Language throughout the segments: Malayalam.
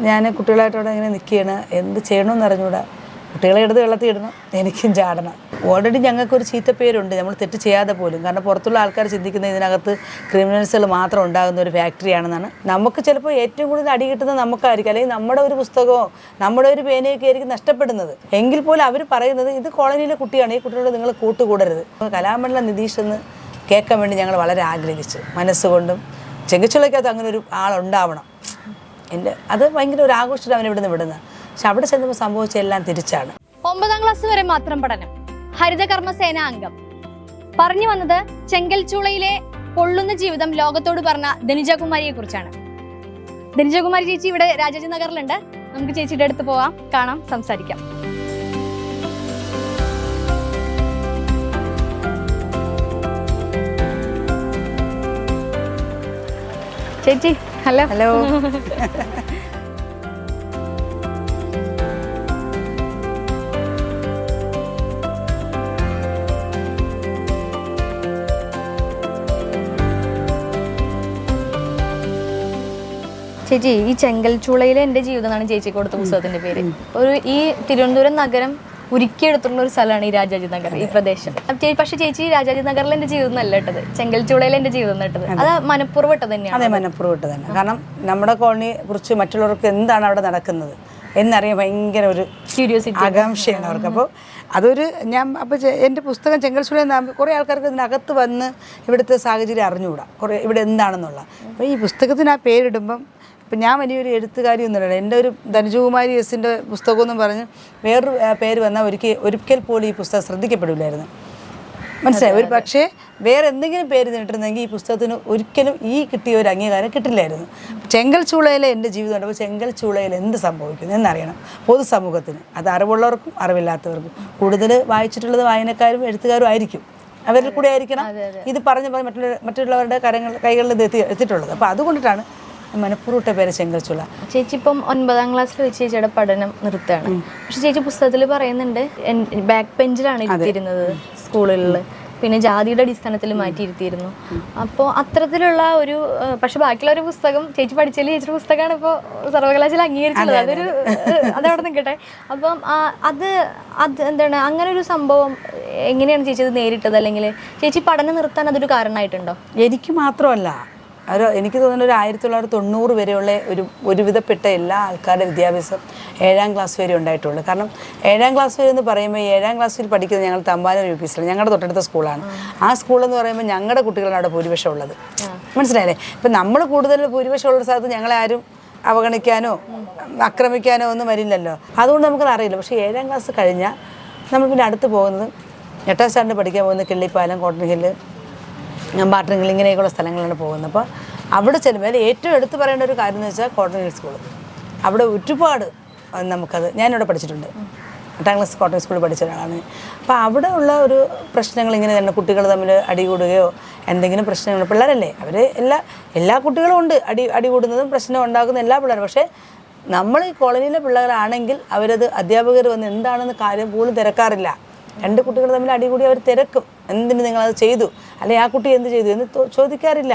ഞാൻ കുട്ടികളായിട്ടോടെ ഇങ്ങനെ നിൽക്കുകയാണ്. എന്ത് ചെയ്യണമെന്ന് അറിഞ്ഞൂടാ കുട്ടികളെ എടുത്ത് വെള്ളത്തിൽ ഇടണം. എനിക്കും ചാടണം. ഓൾറെഡി ഞങ്ങൾക്കൊരു ചീത്തപ്പേരുണ്ട്. നമ്മൾ തെറ്റ് ചെയ്യാതെ പോലും. കാരണം പുറത്തുള്ള ആൾക്കാർ ചിന്തിക്കുന്ന ഇതിനകത്ത് ക്രിമിനൽസുകൾ മാത്രം ഉണ്ടാകുന്ന ഒരു ഫാക്ടറിയാണെന്നാണ് നമുക്ക് ചിലപ്പോൾ ഏറ്റവും കൂടുതൽ അടി കിട്ടുന്നത് നമുക്കായിരിക്കും. അല്ലെങ്കിൽ നമ്മുടെ ഒരു പുസ്തകമോ നമ്മുടെ ഒരു പേനയൊക്കെ ആയിരിക്കും നഷ്ടപ്പെടുന്നത്. എങ്കിൽ പോലും അവർ പറയുന്നത് ഇത് കോളനിയിലെ കുട്ടിയാണ്. ഈ കുട്ടികളോട് നിങ്ങൾ കൂട്ടുകൂടരുത്. കലാമണ്ഡലം നിതീഷ് എന്ന് കേൾക്കാൻ വേണ്ടി ഞങ്ങൾ വളരെ ആഗ്രഹിച്ചു. മനസ്സുകൊണ്ടും ചെങ്കച്ചുളയ്ക്കകത്ത് അങ്ങനെ ഒരു ആളുണ്ടാവണം. എന്റെ അത് ഭയങ്കര ഒരു ആഘോഷം അവൻ ഇവിടുന്ന് വിടുന്നത്. പക്ഷെ അവിടെ ചെന്നപ്പോൾ സംഭവിച്ച എല്ലാം തിരിച്ചാണ്. ഒമ്പതാം ക്ലാസ് വരെ മാത്രം പഠനം. ഹരിതകർമ്മ സേന അംഗം. പറഞ്ഞു വന്നത് ചെങ്കൽച്ചൂളയിലെ പൊള്ളുന്ന ജീവിതം ലോകത്തോട് പറഞ്ഞ ധനിജകുമാരിയെ കുറിച്ചാണ് ധനിജകുമാരി ചേച്ചി ഇവിടെ രാജാജി നഗറിലുണ്ട് നമുക്ക് ചേച്ചിയുടെ അടുത്ത് പോവാം കാണാം സംസാരിക്കാം. ചേച്ചി ഹലോ. ഹലോ. ചേച്ചി ഈ ചെങ്കൽച്ചൂളയിലെ എന്റെ ജീവിതം എന്നാണ് ചേച്ചി കൊടുത്ത പുസ്തകത്തിന്റെ പേര്. ഒരു ഈ തിരുവനന്തപുരം നഗരം ഉരുക്കിയെടുത്തുള്ള ഒരു സ്ഥലമാണ് ഈ രാജാജി നഗർ ഈ പ്രദേശം. പക്ഷെ ചേച്ചി രാജാജി നഗറിൽ എന്റെ ജീവിതം നല്ല ഇട്ടത് ചെങ്കൽച്ചൂളയിൽ എന്റെ ജീവിതം ഇട്ടത് അത്. മനഃപൂർവം ഇട്ടത് തന്നെയാണ്. അതെ മനഃപൂർവം തന്നെ. കാരണം നമ്മുടെ കോളനിയെ കുറിച്ച് മറ്റുള്ളവർക്ക് എന്താണ് അവിടെ നടക്കുന്നത് എന്നറിയാൻ ഭയങ്കര ഒരു ക്യൂരിയോസിറ്റി ആകാംക്ഷയാണ് അവർക്ക്. അപ്പോൾ അതൊരു ഞാൻ അപ്പോൾ എന്റെ പുസ്തകം ചെങ്കൽസുള കുറേ ആൾക്കാർക്ക് ഇതിനകത്ത് വന്ന് ഇവിടുത്തെ സാഹചര്യം അറിഞ്ഞുകൂടാ. കുറേ ഇവിടെ എന്താണെന്നുള്ള. അപ്പോൾ ഈ പുസ്തകത്തിന് ആ പേരിടുമ്പം ഇപ്പം ഞാൻ വലിയൊരു എഴുത്തുകാരി ഒന്നുമില്ല. എന്റെ ഒരു ധനുജകുമാരി എസിന്റെ പുസ്തകമെന്നും പറഞ്ഞ് വേറൊരു പേര് വന്നാൽ ഒരിക്കൽ ഒരിക്കൽ പോലും ഈ പുസ്തകം ശ്രദ്ധിക്കപ്പെടില്ലായിരുന്നു. മനസ്സിലായി? ഒരു പക്ഷേ വേറെ എന്തെങ്കിലും പേര് നിട്ടിരുന്നെങ്കിൽ ഈ പുസ്തകത്തിന് ഒരിക്കലും ഈ കിട്ടിയ ഒരു അംഗീകാരം കിട്ടില്ലായിരുന്നു. ചെങ്കൽ ചൂളയിലെ എന്റെ ജീവിതം ഉണ്ടപ്പോൾ ചെങ്കൽ ചൂളയിൽ എന്ത് സംഭവിക്കുന്നു എന്നറിയണം. പൊതുസമൂഹത്തിന്. അത് അറിവുള്ളവർക്കും അറിവില്ലാത്തവർക്കും. കൂടുതൽ വായിച്ചിട്ടുള്ളത് വായനക്കാരും എഴുത്തുകാരും ആയിരിക്കും. അവരിൽ കൂടെ ആയിരിക്കണം. ഇത് പറഞ്ഞ് പറഞ്ഞ് മറ്റുള്ള മറ്റുള്ളവരുടെ കരങ്ങൾ കൈകളിൽ എത്തി എത്തിയിട്ടുള്ളത്. അപ്പോൾ അതുകൊണ്ടിട്ടാണ് മനഃപൂർവട്ട പേര് ചെങ്കൽ ചൂള ചേച്ചി ഇപ്പം ഒൻപതാം ക്ലാസ്സിൽ വെച്ച് ചേച്ചിയുടെ പഠനം നിർത്തുകയാണ്. പക്ഷെ ചേച്ചി പുസ്തകത്തിൽ പറയുന്നുണ്ട് ബാക്ക് ബെഞ്ചിലാണ് ഇരുത്തിയിരുന്നത് സ്കൂളുകളിൽ പിന്നെ ജാതിയുടെ അടിസ്ഥാനത്തിൽ മാറ്റിയിരുത്തിയിരുന്നു. അപ്പോൾ അത്തരത്തിലുള്ള ഒരു പക്ഷെ ബാക്കിയുള്ള ഒരു പുസ്തകം ചേച്ചി പഠിച്ചതിൽ ചേച്ചിയുടെ പുസ്തകമാണ് ഇപ്പോൾ സർവകലാശാല അംഗീകരിച്ചുള്ളത് അതൊരു അതവിടെ നിൽക്കട്ടെ. അപ്പം അത് അത് എന്താണ് അങ്ങനെ ഒരു സംഭവം എങ്ങനെയാണ് ചേച്ചി അത് നേരിട്ടത്? അല്ലെങ്കിൽ ചേച്ചി പഠനം നിർത്താൻ അതൊരു കാരണമായിട്ടുണ്ടോ? എനിക്ക് മാത്രമല്ല ഒരു എനിക്ക് തോന്നുന്ന ഒരു ആയിരത്തി തൊള്ളായിരത്തി തൊണ്ണൂറ് വരെയുള്ള ഒരു ഒരുവിധപ്പെട്ട എല്ലാ ആൾക്കാരുടെ വിദ്യാഭ്യാസം ഏഴാം ക്ലാസ് വരെ ഉണ്ടായിട്ടുള്ളൂ. കാരണം ഏഴാം ക്ലാസ് വരെ എന്ന് പറയുമ്പോൾ ഏഴാം ക്ലാസ്സിൽ പഠിക്കുന്നത് ഞങ്ങൾ തമ്പാനൂർ യു പി സ്കൂൾ ഞങ്ങളുടെ തൊട്ടടുത്ത സ്കൂളാണ്. ആ സ്കൂളെന്ന് പറയുമ്പോൾ ഞങ്ങളുടെ കുട്ടികളാണ് അവിടെ ഭൂരിപക്ഷം ഉള്ളത്. മനസ്സിലായില്ലേ? ഇപ്പം നമ്മൾ കൂടുതൽ ഭൂരിപക്ഷം ഉള്ള സ്ഥലത്ത് ഞങ്ങളെ ആരും അവഗണിക്കാനോ ആക്രമിക്കാനോ ഒന്നും വരില്ലല്ലോ. അതുകൊണ്ട് നമുക്കത് അറിയില്ല. പക്ഷേ ഏഴാം ക്ലാസ് കഴിഞ്ഞാൽ നമ്മൾ പിന്നെ അടുത്ത് പോകുന്നത് എട്ടാം സ്റ്റാൻഡേർഡ് പഠിക്കാൻ പോകുന്നത് കിള്ളിപ്പാലം കോട്ടൺ ഹില്ല് ബാട്ടറിങ്ങൾ ഇങ്ങനെയൊക്കെയുള്ള സ്ഥലങ്ങളാണ് പോകുന്നത്. അപ്പോൾ അവിടെ ചെല്ലുമ്പോൾ ഏറ്റവും എടുത്തു പറയേണ്ട ഒരു കാര്യം എന്ന് വെച്ചാൽ കോട്ടൺ ഹിൽ സ്കൂൾ അവിടെ ഒരുപാട് നമുക്കത് ഞാനിവിടെ പഠിച്ചിട്ടുണ്ട്. എട്ടാം ക്ലാസ് കോട്ടൺ സ്കൂളിൽ പഠിച്ച ഒരാളാണ്. അപ്പോൾ അവിടെ ഉള്ള ഒരു പ്രശ്നങ്ങൾ ഇങ്ങനെ തന്നെ കുട്ടികൾ തമ്മിൽ അടി കൂടുകയോ എന്തെങ്കിലും പ്രശ്നങ്ങൾ പിള്ളേരല്ലേ? അവർ എല്ലാ എല്ലാ കുട്ടികളും ഉണ്ട്. അടി അടി കൂടുന്നതും പ്രശ്നം ഉണ്ടാക്കുന്ന എല്ലാ പിള്ളേരും. പക്ഷേ നമ്മൾ ഈ കോളനിയിലെ പിള്ളേരാണെങ്കിൽ അവരത് അധ്യാപകർ വന്ന് എന്താണെന്ന് കാര്യം പോലും തിരക്കാറില്ല. രണ്ട് കുട്ടികൾ തമ്മിൽ അടികൂടി അവർ തിരക്കും. എന്തിന് നിങ്ങളത് ചെയ്തു? അല്ലെങ്കിൽ ആ കുട്ടി എന്ത് ചെയ്തു എന്ന് ചോദിക്കാറില്ല.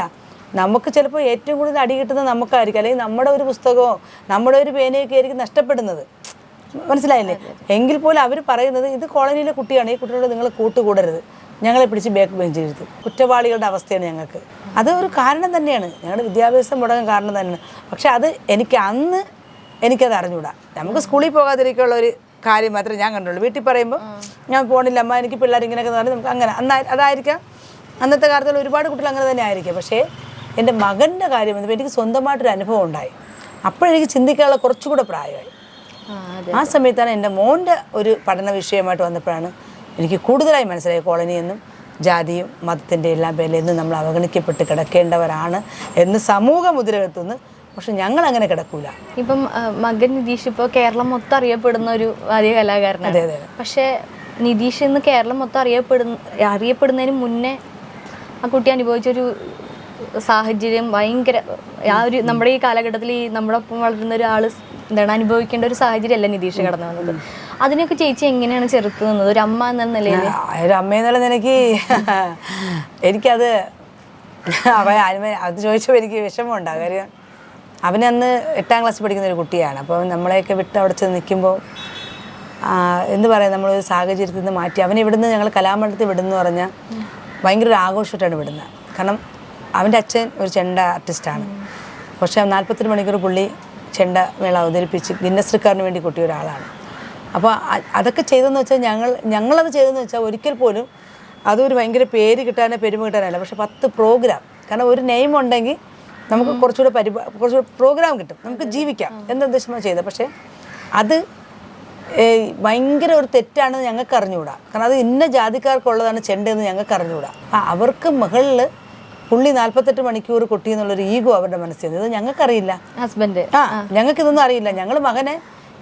നമുക്ക് ചിലപ്പോൾ ഏറ്റവും കൂടുതൽ അടി കിട്ടുന്നത് നമുക്കായിരിക്കും. അല്ലെങ്കിൽ നമ്മുടെ ഒരു പുസ്തകമോ നമ്മുടെ ഒരു പേനയൊക്കെ ആയിരിക്കും നഷ്ടപ്പെടുന്നത്. മനസ്സിലായില്ലേ? എങ്കിൽ പോലും അവർ പറയുന്നത് ഇത് കോളനിയിലെ കുട്ടിയാണ് ഈ കുട്ടികളോട് നിങ്ങൾ കൂട്ടുകൂടരുത്. ഞങ്ങളെ പിടിച്ച് ബാക്ക് ബെഞ്ച് ഇരുത്തും. കുറ്റവാളികളുടെ അവസ്ഥയാണ് ഞങ്ങൾക്ക്. അത് ഒരു കാരണം തന്നെയാണ്. ഞങ്ങളുടെ വിദ്യാഭ്യാസം മുടങ്ങാൻ കാരണം തന്നെയാണ്. പക്ഷെ അത് എനിക്ക് അന്ന് എനിക്കത് അറിഞ്ഞൂടാ. നമുക്ക് സ്കൂളിൽ പോകാതിരിക്കാനുള്ള ഒരു കാര്യം മാത്രമേ ഞാൻ കണ്ടുള്ളൂ. വീട്ടിൽ പറയുമ്പോൾ ഞാൻ പോണില്ല അമ്മ എനിക്ക് പിള്ളേർ ഇങ്ങനെയൊക്കെ പറഞ്ഞ് നമുക്ക് അങ്ങനെ അന്നായി അതായിരിക്കാം അന്നത്തെ കാലത്തിൽ ഒരുപാട് കുട്ടികൾ അങ്ങനെ തന്നെ ആയിരിക്കും. പക്ഷേ എന്റെ മകന്റെ കാര്യം വന്നപ്പോൾ എനിക്ക് സ്വന്തമായിട്ടൊരു അനുഭവം ഉണ്ടായി. അപ്പോഴെനിക്ക് ചിന്തിക്കാനുള്ള കുറച്ചുകൂടെ പ്രായമായി. ആ സമയത്താണ് എന്റെ മോന്റെ ഒരു പഠന വിഷയമായിട്ട് വന്നപ്പോഴാണ് എനിക്ക് കൂടുതലായി മനസ്സിലായി കോളനി എന്നും ജാതിയും മതത്തിന്റെ എല്ലാം പേരിൽ എന്നും നമ്മൾ അവഗണിക്കപ്പെട്ട് കിടക്കേണ്ടവരാണ് എന്ന് സമൂഹ മുദ്രകത്തുനിന്ന്. പക്ഷെ ഞങ്ങൾ അങ്ങനെ കിടക്കൂല. ഇപ്പം മകൻ നിതീഷ് ഇപ്പോൾ കേരളം മൊത്തം അറിയപ്പെടുന്ന ഒരു വലിയ കലാകാരനാണ്. അതെ അതെ. പക്ഷേ നിതീഷ് ഇന്ന് കേരളം മൊത്തം അറിയപ്പെടുന്ന അറിയപ്പെടുന്നതിന് മുന്നേ ആ കുട്ടി അനുഭവിച്ചൊരു സാഹചര്യം ഭയങ്കര ആ ഒരു നമ്മുടെ ഈ കാലഘട്ടത്തിൽ ഈ നമ്മുടെ ഒപ്പം വളരുന്ന ഒരാൾ എന്താണ് അനുഭവിക്കേണ്ട ഒരു സാഹചര്യമല്ല നിതീഷ് കടന്നു വന്നത്. അതിനൊക്കെ ചേച്ചി എങ്ങനെയാണ് ചെറുത്ത് നിന്നത്? ഒരു അമ്മ എന്ന നിലയിൽ ഒരു അമ്മ എന്നുള്ള നിലയ്ക്ക് എനിക്കത് അവ അത് ചോദിച്ചപ്പോൾ എനിക്ക് വിഷമമുണ്ടാകും കാര്യം അവനന്ന് എട്ടാം ക്ലാസ്സിൽ പഠിക്കുന്ന ഒരു കുട്ടിയാണ്. അപ്പോൾ നമ്മളെയൊക്കെ വിട്ട് അവിടെ ചെന്ന് നിൽക്കുമ്പോൾ എന്ത് പറയാം നമ്മളൊരു സാഹചര്യത്തിൽ നിന്ന് മാറ്റി. അവനെ ഇവിടുന്ന് ഞങ്ങൾ കലാമണ്ഡലത്തിൽ വിടുന്നു പറഞ്ഞാൽ ഭയങ്കര ഒരു ആഘോഷമായിട്ടാണ് വിടുന്നത്. കാരണം അവന്റെ അച്ഛൻ ഒരു ചെണ്ട ആർട്ടിസ്റ്റാണ് പക്ഷേ നാൽപ്പത്തെട്ട് മണിക്കൂർ പുള്ളി ചെണ്ട മേള അവതരിപ്പിച്ച് ഗിന്നസ് റിക്കാർഡിന് വേണ്ടി കൊട്ടിയ ഒരാളാണ്. അപ്പോൾ അതൊക്കെ ചെയ്തെന്ന് വെച്ചാൽ ഞങ്ങൾ ഞങ്ങളത് ചെയ്തതെന്ന് വെച്ചാൽ ഒരിക്കൽ പോലും അതൊരു ഭയങ്കര പേര് കിട്ടാനോ പെരുമ കിട്ടാനല്ല. പക്ഷെ പത്ത് പ്രോഗ്രാം കാരണം ഒരു നെയിം ഉണ്ടെങ്കിൽ നമുക്ക് കുറച്ചുകൂടെ പരിപാ കുറച്ചുകൂടെ പ്രോഗ്രാം കിട്ടും. നമുക്ക് ജീവിക്കാം. എന്ന ഉദ്ദേശമാണ് ചെയ്തത്? പക്ഷേ അത് ഭയങ്കര ഒരു തെറ്റാണെന്ന് ഞങ്ങൾക്ക് അറിഞ്ഞുകൂടാ കാരണം അത് ഇന്ന ജാതിക്കാർക്കുള്ളതാണ് ചെണ്ടെന്ന് ഞങ്ങൾക്ക് അറിഞ്ഞുകൂടാ ആ അവർക്ക് മുകളിൽ പുള്ളി നാൽപ്പത്തെട്ട് മണിക്കൂർ കൊട്ടി എന്നുള്ളൊരു ഈഗോ അവരുടെ മനസ്സിൽ. ഇത് ഞങ്ങൾക്കറിയില്ല. ഹസ്ബൻഡ് ആ ഞങ്ങൾക്കിതൊന്നും അറിയില്ല. ഞങ്ങൾ മകനെ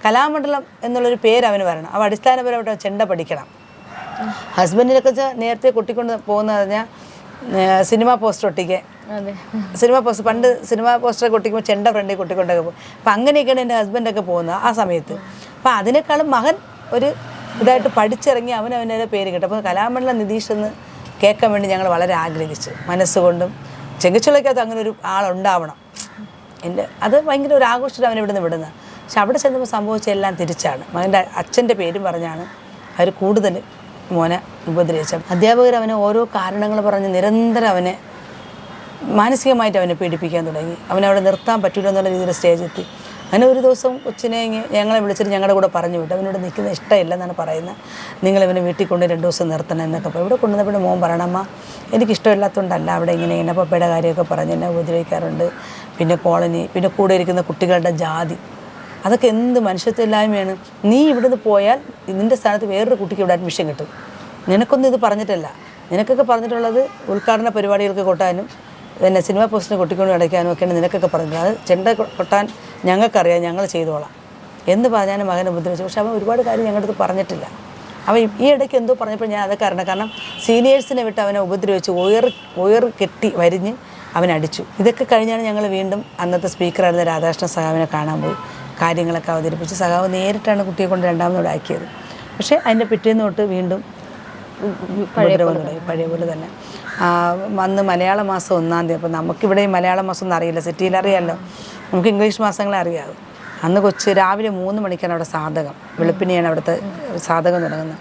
കലാമണ്ഡലം എന്നുള്ളൊരു പേര് അവന് വരണം. അവ അടിസ്ഥാനപരമായിട്ട് ചെണ്ട പഠിക്കണം. ഹസ്ബൻഡിനൊക്കെ വെച്ചാൽ നേരത്തെ കൊട്ടിക്കൊണ്ട് പോകുന്ന പറഞ്ഞാൽ സിനിമ പോസ്റ്റർ ഒട്ടിക്കെ. സിനിമ പോസ്റ്റർ പണ്ട് സിനിമ പോസ്റ്റർ കൊട്ടിക്കുമ്പോൾ ചെണ്ട ഫ്രണ്ടിൽ കൊട്ടിക്കൊണ്ടൊക്കെ പോകും. അപ്പം അങ്ങനെയൊക്കെയാണ് എന്റെ ഹസ്ബൻഡൊക്കെ പോകുന്നത് ആ സമയത്ത്. അപ്പം അതിനേക്കാളും മകൻ ഒരു ഇതായിട്ട് പഠിച്ചിറങ്ങി അവൻ അവന്റെ പേര് കിട്ടും. അപ്പോൾ കലാമണ്ഡലം നിതീഷ് എന്ന് കേൾക്കാൻ വേണ്ടി ഞങ്ങൾ വളരെ ആഗ്രഹിച്ചു. മനസ്സുകൊണ്ടും ചെങ്കച്ചുളയ്ക്കകത്ത് അങ്ങനെ ഒരു ആളുണ്ടാവണം. എന്റെ അത് ഭയങ്കര ഒരു ആഘോഷത്തിൽ അവൻ ഇവിടുന്ന് വിടുന്നത്. പക്ഷെ അവിടെ ചെന്നപ്പോൾ സംഭവിച്ച എല്ലാം തിരിച്ചാണ്. മകന്റെ അച്ഛന്റെ പേരും പറഞ്ഞാണ് അവർ കൂടുതൽ മോനെ ഉപദ്രവിച്ചത്. അധ്യാപകർ അവനെ ഓരോ കാരണങ്ങൾ പറഞ്ഞ് നിരന്തരം അവനെ മാനസികമായിട്ട് അവനെ പീഡിപ്പിക്കാൻ തുടങ്ങി. അവനവിടെ നിർത്താൻ പറ്റില്ല എന്നുള്ള രീതിയിൽ സ്റ്റേജ് എത്തി. അങ്ങനെ ഒരു ദിവസം കൊച്ചിനെ ഞങ്ങളെ വിളിച്ചിട്ട് ഞങ്ങളുടെ കൂടെ പറഞ്ഞു വിട്ടു. അവനോട് നിൽക്കുന്ന ഇഷ്ടമില്ലെന്നാണ് പറയുന്നത്. നിങ്ങൾ ഇവനെ വീട്ടിൽ കൊണ്ട് രണ്ട് ദിവസം നിർത്തണം എന്നൊക്കെ അപ്പോൾ ഇവിടെ കൊണ്ടുവന്നപ്പോൾ മോൻ പറയണമ്മ എനിക്ക് ഇഷ്ടമില്ലാത്തതുകൊണ്ടല്ല അവിടെ ഇങ്ങനെ ഇങ്ങനെ പപ്പയുടെ കാര്യമൊക്കെ പറഞ്ഞ് എന്നെ ഉപദ്രവിക്കാറുണ്ട്. പിന്നെ കോളനി പിന്നെ കൂടെ ഇരിക്കുന്ന കുട്ടികളുടെ ജാതി. അതൊക്കെ എന്ത് മനുഷ്യത്വമില്ലായ്മയാണ്. നീ ഇവിടുന്ന് പോയാൽ നിന്റെ സ്ഥാനത്ത് വേറൊരു കുട്ടിക്ക് ഇവിടെ അഡ്മിഷൻ കിട്ടും. നിനക്കൊന്നും ഇത് പറഞ്ഞിട്ടല്ല. നിനക്കൊക്കെ പറഞ്ഞിട്ടുള്ളത് ഉദ്ഘാടന പരിപാടികൾക്ക് കൊട്ടാനും പിന്നെ സിനിമ പോസ്റ്റിന് കൊട്ടിക്കൊണ്ട് അടയ്ക്കാനും ഒക്കെയാണ് നിനക്കൊക്കെ പറഞ്ഞത് അത് ചെണ്ട കൊട്ടാൻ ഞങ്ങൾക്കറിയാം. ഞങ്ങൾ ചെയ്തോളാം. എന്ന് പറഞ്ഞാലും മകനെ ബുദ്ധിമുട്ടി പക്ഷെ അവൻ ഒരുപാട് കാര്യം ഞങ്ങളുടെ അടുത്ത് പറഞ്ഞിട്ടില്ല. അവൻ ഈ ഇടയ്ക്ക് എന്തോ പറഞ്ഞപ്പോൾ ഞാൻ അതൊക്കെ അറിയണം കാരണം സീനിയേഴ്സിനെ വിട്ട് അവനെ ഉപദ്രവിച്ച് ഉയർ ഉയർ കെട്ടി വരിഞ്ഞ് അവനടിച്ചു ഇതൊക്കെ കഴിഞ്ഞാണ് ഞങ്ങൾ വീണ്ടും അന്നത്തെ സ്പീക്കറായിരുന്ന രാധാകൃഷ്ണൻ സഖാവിനെ കാണാൻ പോയി. കാര്യങ്ങളൊക്കെ അവതരിപ്പിച്ച് സഖാവ് നേരിട്ടാണ് കുട്ടിയെ കൊണ്ട് രണ്ടാമതോടെ ആക്കിയത്. പക്ഷേ അതിന്റെ പിറ്റേന്ന് തൊട്ട് വീണ്ടും പഴയ പോലെ തന്നെ. അന്ന് മലയാള മാസം ഒന്നാം തീയതി. അപ്പോൾ നമുക്കിവിടെ മലയാള മാസം ഒന്നും അറിയില്ല. സിറ്റിയിൽ അറിയാമല്ലോ നമുക്ക് ഇംഗ്ലീഷ് മാസങ്ങളെ അറിയാവൂ. അന്ന് കൊച്ച് രാവിലെ മൂന്ന് മണിക്കാണ് അവിടെ സാധകം. വെളുപ്പിനെയാണ് അവിടുത്തെ സാധകം തുടങ്ങുന്നത്.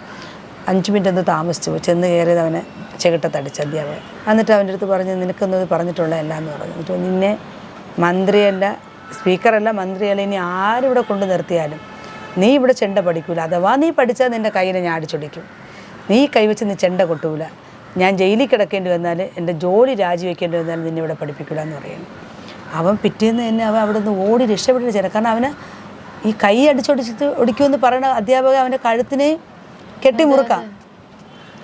അഞ്ച് മിനിറ്റ് ഒന്ന് താമസിച്ചു. ചെന്ന് കയറിയത് അവനെ ചെകിട്ടത്തടിച്ച് അധ്യാപകൻ. എന്നിട്ട് അവന്റെ അടുത്ത് പറഞ്ഞു നിനക്കൊന്നും പറഞ്ഞിട്ടുള്ളതല്ല എന്ന് പറഞ്ഞു. എന്നിട്ട് നിന്നെ മന്ത്രിയല്ല സ്പീക്കറല്ല മന്ത്രിയല്ല ഇനി ആരിവിടെ കൊണ്ടു നിർത്തിയാലും നീ ഇവിടെ ചെണ്ട പഠിക്കൂല. അഥവാ നീ പഠിച്ചാൽ നിന്റെ കയ്യിനെ ഞാൻ അടിച്ചൊടിക്കും. നീ കൈവച്ച് നീ ചെണ്ട കൊട്ടൂല. ഞാൻ ജയിലിൽ കിടക്കേണ്ടി വന്നാൽ എന്റെ ജോലി രാജിവെക്കേണ്ടി വന്നാൽ നിന്നെ ഇവിടെ പഠിപ്പിക്കില്ല എന്ന് പറയുന്നു അവൻ പിറ്റേന്ന് തന്നെ അവൻ അവിടെ നിന്ന് ഓടി രക്ഷപ്പെട്ടിട്ട് ചേരാം കാരണം അവന് ഈ കൈ അടിച്ചൊടിച്ചിട്ട് ഒടിക്കുമെന്ന് പറയുന്ന അധ്യാപകൻ അവന്റെ കഴുത്തിനെ കെട്ടിമുറുക്കാം.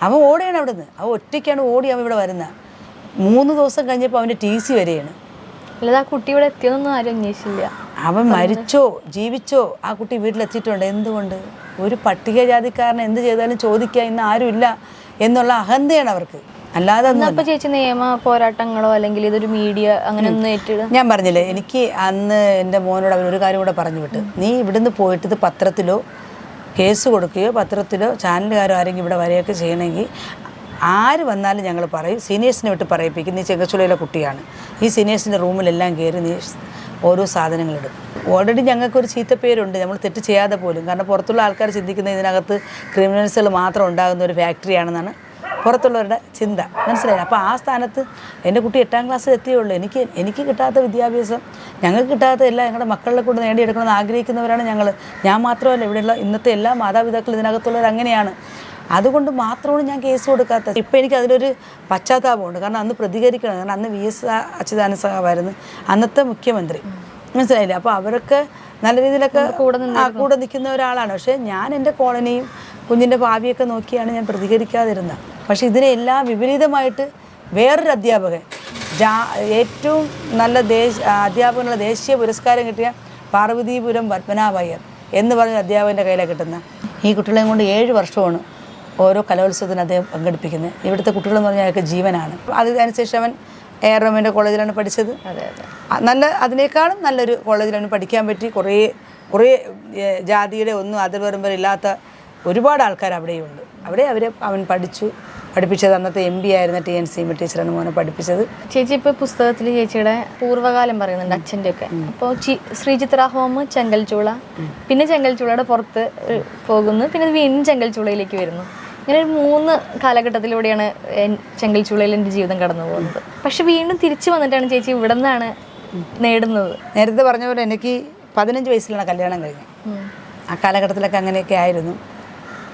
അവൻ ഓടിയാണ് അവിടെ നിന്ന് അവൻ ഒറ്റയ്ക്കാണ് ഓടി അവൻ ഇവിടെ വരുന്നത്. മൂന്ന് ദിവസം കഴിഞ്ഞപ്പോൾ അവന്റെ ടി സി വരികയാണ് അല്ലാതെ ആ കുട്ടി ഇവിടെ എത്തിയതൊന്നും ആരും അന്വേഷിച്ചില്ല. അവൻ മരിച്ചോ? ജീവിച്ചോ? ആ കുട്ടി വീട്ടിലെത്തിയിട്ടുണ്ട്. എന്തുകൊണ്ട്? ഒരു പട്ടികജാതിക്കാരനെ എന്ത് ചെയ്താലും ചോദിക്കുക. ഇന്ന് ആരുമില്ല. എന്നുള്ള അഹന്തയാണ് അവർക്ക്. അല്ലാതെ ചേച്ചി നിയമ പോരാട്ടങ്ങളോ അല്ലെങ്കിൽ ഇതൊരു മീഡിയ അങ്ങനെ ഒന്നും ഞാൻ പറഞ്ഞില്ലേ എനിക്ക് അന്ന് എന്റെ മോനോട് അവൻ ഒരു കാര്യം കൂടെ പറഞ്ഞു വിട്ടു. നീ ഇവിടുന്ന് പോയിട്ട് ഇത് പത്രത്തിലോ കേസ് കൊടുക്കുകയോ പത്രത്തിലോ ചാനലുകാരോ ആരെങ്കിലും ഇവിടെ വരികയൊക്കെ ചെയ്യണമെങ്കിൽ ആര് വന്നാലും ഞങ്ങൾ പറയും സീനിയേഴ്സിനെ വിട്ട് പറയിപ്പിക്കും നീ ചെങ്കച്ചുളയിലെ കുട്ടിയാണ്. ഈ സീനിയേഴ്സിന്റെ റൂമിലെല്ലാം കയറി നീ ഓരോ സാധനങ്ങളിടും ഓൾറെഡി ഞങ്ങൾക്കൊരു ചീത്തപ്പേരുണ്ട്. നമ്മൾ തെറ്റ് ചെയ്യാതെ പോലും. കാരണം പുറത്തുള്ള ആൾക്കാർ ചിന്തിക്കുന്ന ഇതിനകത്ത് ക്രിമിനൽസുകൾ മാത്രം ഉണ്ടാകുന്ന ഒരു ഫാക്ടറിയാണെന്നാണ് പുറത്തുള്ളവരുടെ ചിന്ത. മനസ്സിലായി അപ്പോൾ ആ സ്ഥാനത്ത് എന്റെ കുട്ടി എട്ടാം ക്ലാസ് എത്തിയേ ഉള്ളൂ. എനിക്ക് എനിക്ക് കിട്ടാത്ത വിദ്യാഭ്യാസം ഞങ്ങൾക്ക് കിട്ടാത്ത എല്ലാം ഞങ്ങളുടെ മക്കളെ കൊണ്ട് നേടിയെടുക്കണമെന്ന് ആഗ്രഹിക്കുന്നവരാണ് ഞങ്ങൾ ഞാൻ മാത്രമല്ല ഇവിടെയുള്ള ഇന്നത്തെ എല്ലാ മാതാപിതാക്കളും ഇതിനകത്തുള്ളവർ അങ്ങനെയാണ്. അതുകൊണ്ട് മാത്രമാണ് ഞാൻ കേസ് കൊടുക്കാത്തത്. ഇപ്പോൾ എനിക്ക് അതിലൊരു പശ്ചാത്താപമുണ്ട്. കാരണം അന്ന് പ്രതികരിക്കണം. കാരണം അന്ന് വി എസ് അച്യുതാനന്ദ സഹാവായിരുന്നു അന്നത്തെ മുഖ്യമന്ത്രി. മനസ്സിലായില്ലേ? അപ്പോൾ അവരൊക്കെ നല്ല രീതിയിലൊക്കെ ആ, കൂടെ നിൽക്കുന്ന ഒരാളാണ്. പക്ഷേ ഞാൻ എന്റെ കോളനിയും കുഞ്ഞിന്റെ ഭാവിയൊക്കെ നോക്കിയാണ് ഞാൻ പ്രതികരിക്കാതിരുന്നത്. പക്ഷേ ഇതിനെല്ലാം വിപരീതമായിട്ട് വേറൊരു അധ്യാപകൻ ജാ ഏറ്റവും നല്ല ദേശ അധ്യാപകനുള്ള ദേശീയ പുരസ്കാരം കിട്ടിയ പാർവതീപുരം പത്മനാഭയ്യർ എന്ന് പറഞ്ഞ അധ്യാപകന്റെ കയ്യിലാണ് കിട്ടുന്ന ഈ കുട്ടികളെയും കൊണ്ട് ഏഴ് വർഷമാണ് ഓരോ കലോത്സവത്തിന് അദ്ദേഹം പങ്കെടുപ്പിക്കുന്നത്. ഇവിടുത്തെ കുട്ടികളെന്ന് പറഞ്ഞാൽ അയാൾക്ക് ജീവനാണ്. അതിനനുസരിച്ച് അവൻ എ ആർ എമ്മിന്റെ കോളേജിലാണ് പഠിച്ചത്. നല്ല അതിനേക്കാളും നല്ലൊരു കോളേജിലാണ് പഠിക്കാൻ പറ്റി. കുറേ കുറേ ജാതിയുടെ ഒന്നും അതിർവരമ്പരില്ലാത്ത ഒരുപാട് ആൾക്കാർ അവിടെയുണ്ട്. അവിടെ അവർ അവൻ പഠിച്ചു. പഠിപ്പിച്ചത് അന്നത്തെ എം പി ആയിരുന്ന ടി എൻ സീമ ടീച്ചറാണ് മോനെ പഠിപ്പിച്ചത്. ചേച്ചി ഇപ്പൊ പുസ്തകത്തിൽ ചേച്ചിയുടെ പൂർവകാലം പറയുന്നുണ്ട് അച്ഛന്റെ ഒക്കെ. അപ്പോൾ ശ്രീചിത്ര ഹോം ചെങ്കൽച്ചൂള പിന്നെ ചെങ്കൽച്ചൂളയുടെ പുറത്ത് പോകുന്നു. പിന്നെ വീണ്ടും ചെങ്കൽച്ചൂളയിലേക്ക് വരുന്നു. ഇങ്ങനെ ഒരു മൂന്ന് കാലഘട്ടത്തിലൂടെയാണ് ചെങ്കൽ ചെങ്കൽച്ചൂളയിൽ എന്റെ ജീവിതം കടന്നു പോകുന്നത്. പക്ഷെ വീണ്ടും തിരിച്ചു വന്നിട്ടാണ് ചേച്ചി ഇവിടെ നിന്നാണ് നേടുന്നത്. നേരത്തെ പറഞ്ഞ പോലെ എനിക്ക് പതിനഞ്ച് വയസ്സിലാണ് കല്യാണം കഴിഞ്ഞത്. ആ കാലഘട്ടത്തിലൊക്കെ അങ്ങനെയൊക്കെ ആയിരുന്നു.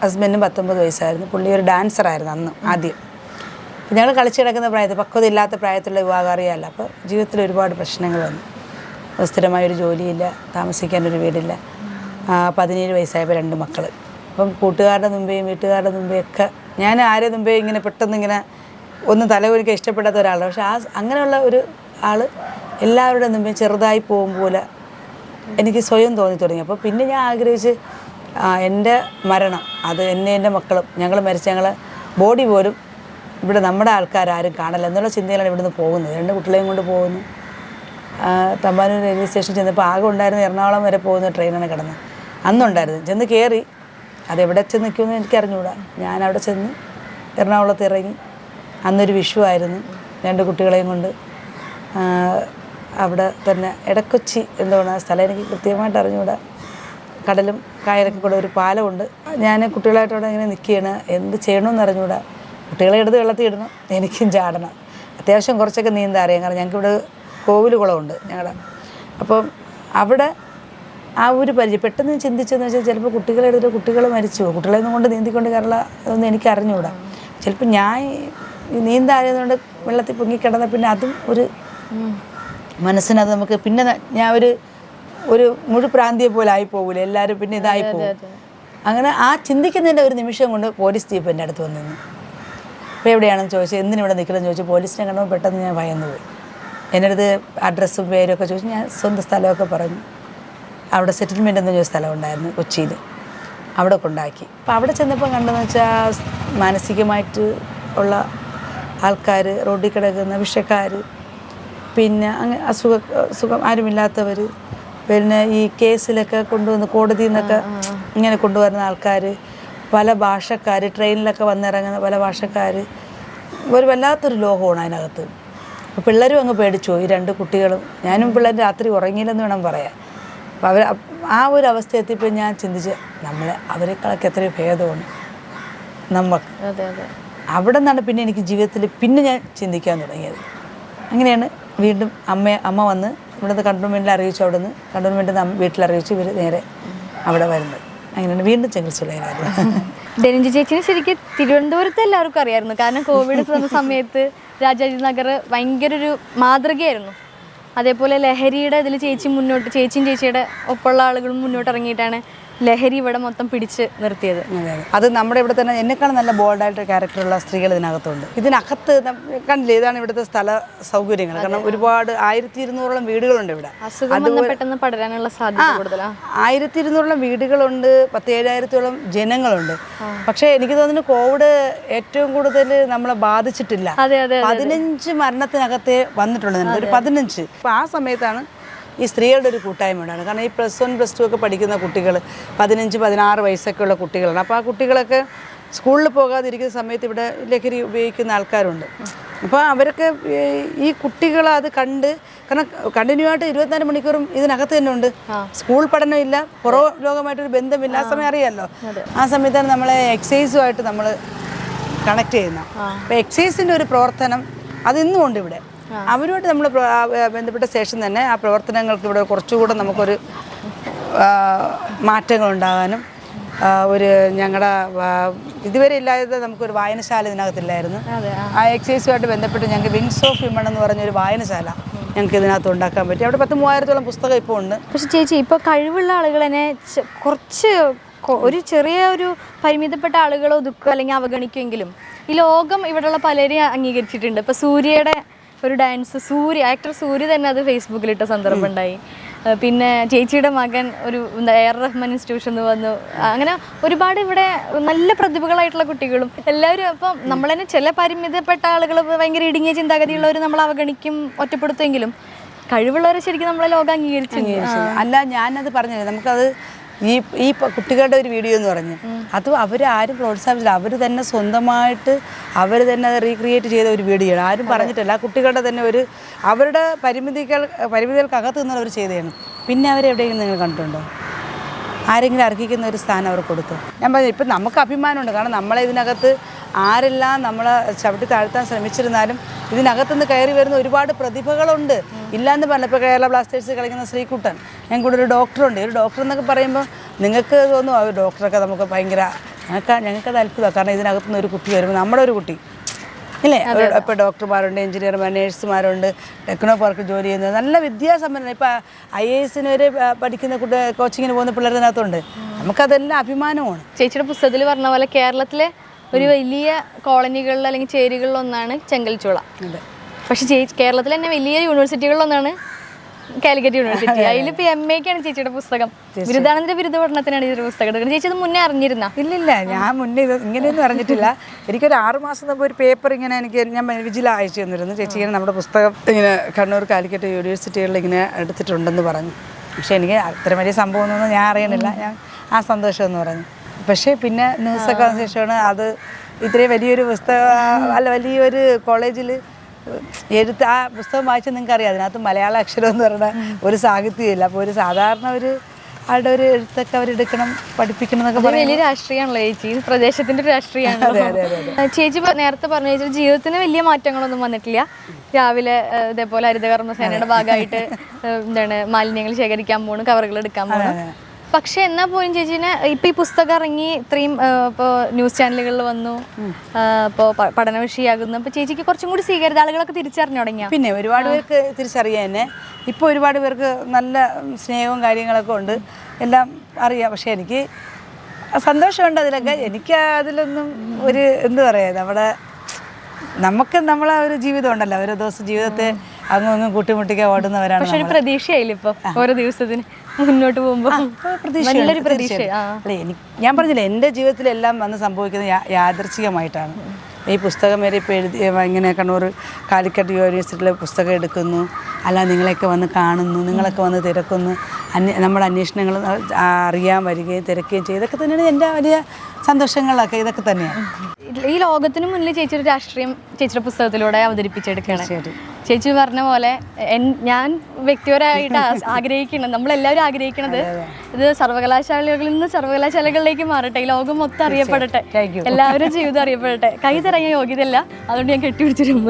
ഹസ്ബൻഡും പത്തൊമ്പത് വയസ്സായിരുന്നു. പുള്ളി ഒരു ഡാൻസർ ആയിരുന്നു അന്ന് ആദ്യം. ഞങ്ങൾ കളിച്ചു കിടക്കുന്ന പ്രായത്തിൽ പക്വത ഇല്ലാത്ത പ്രായത്തിലുള്ള വിവാഹം അറിയാമല്ലോ അപ്പോൾ ജീവിതത്തിൽ ഒരുപാട് പ്രശ്നങ്ങൾ വന്നു. സ്ഥിരമായൊരു ജോലിയില്ല താമസിക്കാനൊരു വീടില്ല. പതിനേഴ് വയസ്സായപ്പോൾ രണ്ട് മക്കൾ അപ്പം കൂട്ടുകാരുടെ മുമ്പേയും വീട്ടുകാരുടെ മുമ്പേയും ഒക്കെ ഞാൻ ആരെ മുമ്പേ ഇങ്ങനെ പെട്ടെന്ന് ഇങ്ങനെ ഒന്നും തലകുലിക്കാൻ ഇഷ്ടപ്പെടാത്ത ഒരാളാണ് പക്ഷെ ആ അങ്ങനെയുള്ള ഒരു ആൾ എല്ലാവരുടെ മുമ്പേ ചെറുതായി പോകും പോലെ എനിക്ക് സ്വയം തോന്നി തുടങ്ങി. അപ്പോൾ പിന്നെ ഞാൻ ആഗ്രഹിച്ച് എന്റെ മരണം. അത് എന്നെ എന്റെ മക്കളും. ഞങ്ങൾ മരിച്ച ഞങ്ങൾ ബോഡി പോലും ഇവിടെ നമ്മുടെ ആൾക്കാരും കാണില്ല. എന്നുള്ള ചിന്തയിലാണ് ഇവിടുന്ന് പോകുന്നത്. രണ്ട് കുട്ടികളെയും കൊണ്ട് പോകുന്നു. തമ്പാനൂർ റെയിൽവേ സ്റ്റേഷൻ ചെന്നപ്പോൾ ആകെ ഉണ്ടായിരുന്നു എറണാകുളം വരെ പോകുന്ന ട്രെയിനാണ് കിടന്നത്. അന്നുണ്ടായിരുന്നു. ചെന്ന് കയറി അതെവിടെ ചെന്ന് നിൽക്കുമെന്ന് എനിക്ക് അറിഞ്ഞുകൂടാ. ഞാൻ അവിടെ ചെന്ന് എറണാകുളത്ത് ഇറങ്ങി. അന്നൊരു വിഷു ആയിരുന്നു. രണ്ട് കുട്ടികളെയും കൊണ്ട് അവിടെ തന്നെ ഇടക്കൊച്ചി എന്തുകൊണ്ടാണ് സ്ഥലം എനിക്ക് കൃത്യമായിട്ട് അറിഞ്ഞുകൂടാ. കടലും കായലൊക്കെ കൂടെ ഒരു പാലമുണ്ട്. ഞാൻ കുട്ടികളായിട്ടോടെ ഇങ്ങനെ നിൽക്കുകയാണ്. എന്ത് ചെയ്യണമെന്ന് അറിഞ്ഞുകൂടാ. കുട്ടികളെ എടുത്ത് വെള്ളത്തിൽ ഇടണം. എനിക്കും ചാടണം. അത്യാവശ്യം കുറച്ചൊക്കെ നീന്താൻ അറിയാം. കാരണം ഞങ്ങൾക്കിവിടെ കോവിൽ കുളമുണ്ട് ഞങ്ങളുടെ അപ്പം അവിടെ ആ ഒരു പരിചയം. പെട്ടെന്ന് ചിന്തിച്ചതെന്ന് ചിന്തിച്ചെന്ന് വെച്ചാൽ ചിലപ്പോൾ കുട്ടികളെ എടുത്തിട്ട് കുട്ടികൾ മരിച്ചു പോകും കുട്ടികളെ ഒന്നും കൊണ്ട് നീന്തിക്കൊണ്ട് കയറുള്ള അതൊന്നും എനിക്ക് അറിഞ്ഞുകൂടാ. ചിലപ്പോൾ ഞാൻ നീന്താറിയതുകൊണ്ട് വെള്ളത്തിൽ പൊങ്ങിക്കിടന്ന പിന്നെ അതും ഒരു മനസ്സിനത് നമുക്ക് പിന്നെ ഞാൻ ഒരു ഒരു മുഴുപ്രാന്തിയെ പോലെ ആയി പോകൂലെ എല്ലാവരും പിന്നെ ഇതായി പോകും. അങ്ങനെ ആ ചിന്തിക്കുന്നതിന്റെ ഒരു നിമിഷം കൊണ്ട് പോലീസ് ജീപ്പ് എന്റെ അടുത്ത് വന്നു അപ്പോൾ എവിടെയാണെന്ന് ചോദിച്ചു എന്തിനിവിടെ നിൽക്കണമെന്ന് ചോദിച്ചു പോലീസിനെ കണ്ടപ്പോൾ പെട്ടെന്ന് ഞാൻ ഭയന്നു പോയി. എന്റെ അടുത്ത് അഡ്രസ്സും പേരും ഒക്കെ ചോദിച്ചു ഞാൻ സ്വന്തം സ്ഥലമൊക്കെ പറഞ്ഞു. അവിടെ സെറ്റിൽമെന്റ് എന്ന് ചോദിച്ച സ്ഥലം ഉണ്ടായിരുന്നു കൊച്ചിയിൽ അവിടെ കൊണ്ടാക്കി. അപ്പോൾ അവിടെ ചെന്നപ്പോൾ കണ്ടെന്ന് വെച്ചാൽ മാനസികമായിട്ട് ഉള്ള ആൾക്കാർ റോഡിൽ കിടക്കുന്ന വിഷക്കാർ പിന്നെ അങ്ങനെ അസുഖ സുഖം ആരുമില്ലാത്തവർ പിന്നെ ഈ കേസിലൊക്കെ കൊണ്ടുവന്ന് കോടതിയിൽ നിന്നൊക്കെ ഇങ്ങനെ കൊണ്ടുവരുന്ന ആൾക്കാർ പല ഭാഷക്കാർ ട്രെയിനിലൊക്കെ വന്നിറങ്ങുന്ന പല ഭാഷക്കാർ ഒരു വല്ലാത്തൊരു ലോകമാണ് അതിനകത്ത്. അപ്പോൾ പിള്ളേരും അങ്ങ് പേടിച്ചു ഈ രണ്ട് കുട്ടികളും. ഞാനും പിള്ളേർ രാത്രി ഉറങ്ങിയില്ലെന്ന് വേണം പറയാം അപ്പോൾ അവർ ആ ഒരു അവസ്ഥ എത്തിയപ്പോൾ ഞാൻ ചിന്തിച്ച് നമ്മൾ അവരെക്കാളൊക്കെ എത്രയോ ഭേദമാണ് നമുക്ക് അവിടെ നിന്നാണ് പിന്നെ എനിക്ക് ജീവിതത്തിൽ പിന്നെ ഞാൻ ചിന്തിക്കാൻ തുടങ്ങിയത്. അങ്ങനെയാണ് വീണ്ടും അമ്മ അമ്മ വന്ന് ഇവിടുന്ന് കണ്ടോൺമെന്റിൽ അറിയിച്ചു അവിടെ നിന്ന് കണ്ടോൺമെന്റിൽ നിന്ന് വീട്ടിൽ അറിയിച്ചു ഇവർ നേരെ അവിടെ വരുന്നത്. അങ്ങനെയാണ് വീണ്ടും ചെങ്കൽച്ചുള്ളയിലായിരുന്നു ഡെനിഞ്ചി ചേച്ചിനെ ശരിക്കും തിരുവനന്തപുരത്ത് എല്ലാവർക്കും അറിയായിരുന്നു. കാരണം കോവിഡ് വന്ന സമയത്ത് രാജാജി നഗർ ഭയങ്കര ഒരു മാതൃകയായിരുന്നു. അതേപോലെ ലഹരിയുടെ ഇതിൽ ചേച്ചി മുന്നോട്ട് ചേച്ചിയും ചേച്ചിയുടെ ഒപ്പമുള്ള ആളുകളും മുന്നോട്ട് ഇറങ്ങിയിട്ടാണ് ലഹരി ഇവിടെ മൊത്തം പിടിച്ച് നിർത്തിയത്. അതെ നമ്മുടെ ഇവിടെ തന്നെ എന്നെക്കാളും നല്ല ബോൾഡായിട്ട് ക്യാരക്ടറുള്ള സ്ത്രീകൾ ഇതിനകത്തുണ്ട്. ഇതിനകത്ത് കണ്ടില്ലേ ഇതാണ് ഇവിടുത്തെ സ്ഥല സൗകര്യങ്ങൾ. കാരണം ഒരുപാട് ആയിരത്തി ഇരുന്നൂറോളം വീടുകളുണ്ട് ഇവിടെ. പെട്ടെന്ന് പടരാനുള്ള സാധ്യത ആയിരത്തി ഇരുന്നൂറോളം വീടുകളുണ്ട് പത്ത് ഏഴായിരത്തോളം ജനങ്ങളുണ്ട് പക്ഷെ എനിക്ക് തോന്നുന്നു കോവിഡ് ഏറ്റവും കൂടുതൽ നമ്മളെ ബാധിച്ചിട്ടില്ല. പതിനഞ്ച് മരണത്തിനകത്തെ വന്നിട്ടുള്ളത്. ഒരു പതിനഞ്ച്. ആ സമയത്താണ് ഈ സ്ത്രീകളുടെ ഒരു കൂട്ടായ്മ ഉണ്ടാണ് കാരണം ഈ പ്ലസ് വൺ പ്ലസ് ടു ഒക്കെ പഠിക്കുന്ന കുട്ടികൾ പതിനഞ്ച് പതിനാറ് വയസ്സൊക്കെ ഉള്ള കുട്ടികളാണ്. അപ്പോൾ ആ കുട്ടികളൊക്കെ സ്കൂളിൽ പോകാതിരിക്കുന്ന സമയത്ത് ഇവിടെ ലഹരി ഉപയോഗിക്കുന്ന ആൾക്കാരുണ്ട്. അപ്പോൾ അവരൊക്കെ ഈ- കുട്ടികൾ അത് കണ്ട് കാരണം കണ്ടിന്യൂ ആയിട്ട് ഇരുപത്തിനാല് മണിക്കൂറും ഇതിനകത്ത് തന്നെ ഉണ്ട്. സ്കൂൾ പഠനം ഇല്ല പുറം ലോകമായിട്ടൊരു ബന്ധമില്ല ആ സമയം അറിയാമല്ലോ ആ സമയത്താണ് നമ്മളെ എക്സൈസുമായിട്ട് നമ്മൾ കണക്ട് ചെയ്യുന്നത്. അപ്പോൾ എക്സൈസിന്റെ ഒരു പ്രവർത്തനം അതിന്നും ഉണ്ട് ഇവിടെ. അവരുമായിട്ട് നമ്മൾ ബന്ധപ്പെട്ട ശേഷം തന്നെ ആ പ്രവർത്തനങ്ങൾക്ക് ഇവിടെ കുറച്ചുകൂടെ നമുക്കൊരു മാറ്റങ്ങൾ ഉണ്ടാകാനും ഒരു ഞങ്ങളുടെ ഇതുവരെ ഇല്ലാതെ നമുക്കൊരു വായനശാല ഇതിനകത്തില്ലായിരുന്നു. ആ. ആ എക്സൈസുമായിട്ട് ബന്ധപ്പെട്ട് ഞങ്ങൾക്ക് വിങ്സ് ഓഫ് വിമൺ എന്ന് പറഞ്ഞൊരു വായനശാല ഞങ്ങൾക്ക് ഇതിനകത്ത് ഉണ്ടാക്കാൻ പറ്റി. അവിടെ പത്ത് മൂവായിരത്തോളം പുസ്തകം ഇപ്പോൾ ഉണ്ട്. പക്ഷെ ചേച്ചി ഇപ്പോൾ കഴിവുള്ള ആളുകൾ തന്നെ കുറച്ച് ഒരു ചെറിയ ഒരു പരിമിതപ്പെട്ട ആളുകളോ ഒതുക്കുക അല്ലെങ്കിൽ അവഗണിക്കുമെങ്കിലും ഈ ലോകം ഇവിടെയുള്ള പലരെയും അംഗീകരിച്ചിട്ടുണ്ട്. ഇപ്പോൾ സൂര്യയുടെ ഒരു ഡാൻസ് സൂര്യ ആക്ടർ സൂര്യ തന്നെ അത് ഫേസ്ബുക്കിലിട്ട സന്ദർഭം ഉണ്ടായി. പിന്നെ ചേച്ചിയുടെ മകൻ ഒരു എന്താ എ റഹ്മാൻ ഇൻസ്റ്റിറ്റ്യൂഷനിൽ വന്നു. അങ്ങനെ ഒരുപാട് ഇവിടെ നല്ല പ്രതിഭകളായിട്ടുള്ള കുട്ടികളും. എല്ലാവരും അപ്പം നമ്മൾ തന്നെ ചില പരിമിതപ്പെട്ട ആളുകൾ ഭയങ്കര ഇടുങ്ങിയ ചിന്താഗതിയുള്ളവർ നമ്മൾ അവഗണിക്കും ഒറ്റപ്പെടുത്തുമെങ്കിലും കഴിവുള്ളവരെ ശരിക്കും നമ്മളെ ലോകം അംഗീകരിച്ചു. അല്ല ഞാനത് പറഞ്ഞില്ലേ നമുക്കത് ഈ ഈ കുട്ടികളുടെ ഒരു വീഡിയോ എന്ന് പറഞ്ഞു. അത് അവരാരും പ്രോത്സാഹിപ്പിച്ചില്ല. അവർ തന്നെ സ്വന്തമായിട്ട് അവർ തന്നെ അത് റീക്രിയേറ്റ് ചെയ്ത ഒരു വീഡിയോ ആണ്. ആരും പറഞ്ഞിട്ടില്ല. ആ കുട്ടികളുടെ തന്നെ ഒരു അവരുടെ പരിമിതികൾ പരിമിതികൾക്കകത്ത് നിന്ന് അവർ ചെയ്തതാണ്. പിന്നെ അവരെവിടെയെങ്കിലും നിങ്ങൾ കണ്ടിട്ടുണ്ടോ? ആരെങ്കിലും അർഹിക്കുന്ന ഒരു സ്ഥാനം അവർ കൊടുത്തു? ഞാൻ പറഞ്ഞു ഇപ്പം നമുക്ക് അഭിമാനമുണ്ട്. കാരണം നമ്മളെ ഇതിനകത്ത് ആരെല്ലാം നമ്മളെ ചവിട്ടി താഴ്ത്താൻ ശ്രമിച്ചിരുന്നാലും ഇതിനകത്തുനിന്ന് കയറി വരുന്ന ഒരുപാട് പ്രതിഭകളുണ്ട്. ഇല്ലാന്ന് പറഞ്ഞപ്പോൾ കേരള ബ്ലാസ്റ്റേഴ്സ് കളിക്കുന്ന ശ്രീകുട്ടൻ. ഞാൻ കൂടെ ഒരു ഡോക്ടറുണ്ട്. ഒരു ഡോക്ടർ എന്നൊക്കെ പറയുമ്പോൾ നിങ്ങൾക്ക് തോന്നും ആ ഡോക്ടറൊക്കെ നമുക്ക് ഭയങ്കര ഞങ്ങൾക്ക് ഞങ്ങൾക്കത് അത്ഭുതമാണ് കാരണം ഇതിനകത്തുനിന്ന് ഒരു കുട്ടി വരുമ്പോൾ നമ്മുടെ ഒരു കുട്ടി. ഇല്ലേ? ഇപ്പോൾ ഡോക്ടർമാരുണ്ട് എഞ്ചിനീയർമാർ നേഴ്സുമാരുണ്ട് ടെക്നോ പാർക്ക് ജോലി ചെയ്യുന്നത് നല്ല വിദ്യാസമ്പന്നം ഇപ്പോൾ ഐ എ എസിന് വരെ പഠിക്കുന്ന കുട്ടി കോച്ചിങ്ങിന് പോകുന്ന പിള്ളേർ ഇതിനകത്തുണ്ട്. നമുക്കതെല്ലാം അഭിമാനമാണ്. ചേച്ചിയുടെ പുസ്തകത്തിൽ പറഞ്ഞ പോലെ കേരളത്തിലെ ഒരു വലിയ കോളനികളിൽ അല്ലെങ്കിൽ ചേരികളിലൊന്നാണ് ചെങ്കൽച്ചുള. പക്ഷേ പക്ഷെ ചേച്ചി കേരളത്തിലെ തന്നെ വലിയ യൂണിവേഴ്സിറ്റികളിലൊന്നാണ് കാലിക്കറ്റ് യൂണിവേഴ്സിറ്റി അതിൽ ഇപ്പൊ എം എക്കാണ് ചേച്ചിയുടെ പുസ്തകം. ബിരുദാനന്ദ ബിരുദ പഠനത്തിനാണ് ചേച്ചിയുടെ പുസ്തകം എടുക്കുന്നത്. ചേച്ചി ഇത് മുന്നേ അറിഞ്ഞിരുന്ന? ഇല്ലില്ല ഞാൻ മുന്നേ ഇത് ഇങ്ങനെയൊന്നും അറിഞ്ഞിട്ടില്ല. എനിക്കൊരു ആറ് മാസം മുമ്പ് ഒരു പേപ്പർ ഇങ്ങനെ എനിക്ക് ഞാൻ വിജില അയച്ചു തന്നിരുന്നു. ചേച്ചി ഇങ്ങനെ നമ്മുടെ പുസ്തകം ഇങ്ങനെ കണ്ണൂർ കാലിക്കറ്റ് യൂണിവേഴ്സിറ്റികളിൽ ഇങ്ങനെ എടുത്തിട്ടുണ്ടെന്ന് പറഞ്ഞു. പക്ഷെ എനിക്ക് അത്ര വലിയ സംഭവമൊന്നും ഞാൻ അറിയണില്ല. ഞാൻ ആ സന്തോഷം എന്ന് പറഞ്ഞു. പക്ഷേ പിന്നെ ന്യൂസൊക്കെ വന്ന ശേഷമാണ് അത് ഇത്രയും വലിയൊരു പുസ്തകം അല്ല വലിയൊരു കോളേജിൽ എഴുത്ത് ആ പുസ്തകം വായിച്ച് നിങ്ങൾക്ക് അറിയാം അതിനകത്ത് മലയാള അക്ഷരം എന്ന് പറയുന്ന ഒരു സാഹിത്യമില്ല. അപ്പോൾ ഒരു സാധാരണ ഒരു ആളുടെ ഒരു എഴുത്തൊക്കെ അവരെടുക്കണം പഠിപ്പിക്കണം എന്നൊക്കെ പറയുന്നത് വലിയ രാഷ്ട്രീയമാണല്ലോ ചേച്ചി. പ്രദേശത്തിന്റെ രാഷ്ട്രീയമാണ് ചേച്ചി നേരത്തെ പറഞ്ഞു ചേച്ചി ജീവിതത്തിന് വലിയ മാറ്റങ്ങളൊന്നും വന്നിട്ടില്ല. രാവിലെ ഇതേപോലെ ഹരിതകർമ്മസേനയുടെ ഭാഗമായിട്ട് എന്താണ് മാലിന്യങ്ങൾ ശേഖരിക്കാൻ പോണു കവറുകൾ എടുക്കാൻ പോണു. പക്ഷെ എന്നാ പോലും ചേച്ചിനെ ഇപ്പൊ ഈ പുസ്തകം ഇറങ്ങി ഇത്രയും ഏഹ്, ന്യൂസ് ചാനലുകളിൽ വന്നു. ഏഹ്, ഇപ്പൊ പ- പഠന വിഷയമാകുന്നു അപ്പൊ ചേച്ചിക്ക് കുറച്ചും കൂടി സ്വീകരിത ആളുകളൊക്കെ തിരിച്ചറിഞ്ഞു തുടങ്ങിയ? പിന്നെ ഒരുപാട് പേർക്ക് തിരിച്ചറിയാൻ തന്നെ ഇപ്പോൾ ഒരുപാട് പേർക്ക് നല്ല സ്നേഹവും കാര്യങ്ങളൊക്കെ ഉണ്ട്. എല്ലാം അറിയാം. പക്ഷേ എനിക്ക് സന്തോഷമുണ്ട് അതിലൊക്കെ. എനിക്ക് അതിലൊന്നും ഒരു എന്ത് പറയാ നമ്മുടെ നമുക്ക് നമ്മളെ ഒരു ജീവിതം ഉണ്ടല്ലോ. ഓരോ ദിവസം ജീവിതത്തെ അങ്ങും ഇങ്ങും കൂട്ടിമുട്ടിക്കാൻ ഓടുന്നവരാണ് പക്ഷെ ഒരു പ്രതീക്ഷയായില്ല ഇപ്പൊ? ഓരോ ദിവസത്തിന്. മുന്നോട്ട് പോകുമ്പോൾ നല്ലൊരു പ്രതീക്ഷ. തീർച്ചയായിട്ടും. എനിക്ക് ഞാൻ പറഞ്ഞില്ലേ എന്റെ ജീവിതത്തിലെല്ലാം വന്ന് സംഭവിക്കുന്നത് യാദർച്ഛികമായിട്ടാണ് ഈ പുസ്തകം വരെ ഇപ്പോൾ എഴുതി ഇങ്ങനെ കണ്ണൂർ കാലിക്കറ്റ് യൂണിവേഴ്സിറ്റിയിലെ പുസ്തകം എടുക്കുന്നു. അല്ല നിങ്ങളെയൊക്കെ വന്ന് കാണുന്നു നിങ്ങളൊക്കെ വന്ന് തിരക്കുന്നു. അന്വേ നമ്മുടെ അന്വേഷണങ്ങൾ അറിയാൻ വരികയും തിരക്കുകയും ചെയ്തൊക്കെ തന്നെയാണ് എന്റെ വലിയ സന്തോഷങ്ങളൊക്കെ ഇതൊക്കെ തന്നെയാണ്. ഈ ലോകത്തിന് മുന്നിൽ ചേച്ചി ഒരു രാഷ്ട്രീയം ചേച്ചിയുടെ പുസ്തകത്തിലൂടെ അവതരിപ്പിച്ചെടുക്കണം ചേച്ചി പറഞ്ഞ പോലെ ഞാൻ വ്യക്തിപരമായിട്ട് ആഗ്രഹിക്കണം നമ്മളെല്ലാവരും ആഗ്രഹിക്കണത് ഇത് സർവകലാശാലകളിൽ നിന്ന് സർവകലാശാലകളിലേക്ക് മാറട്ടെ ഈ ലോകം മൊത്തം അറിയപ്പെടട്ടെ. എല്ലാവരും ജീവിതം അറിയപ്പെടട്ടെ. കൈ തിറങ്ങിയ യോഗ്യതയല്ല. അതുകൊണ്ട് ഞാൻ കെട്ടിപ്പിടിച്ചിരുന്നു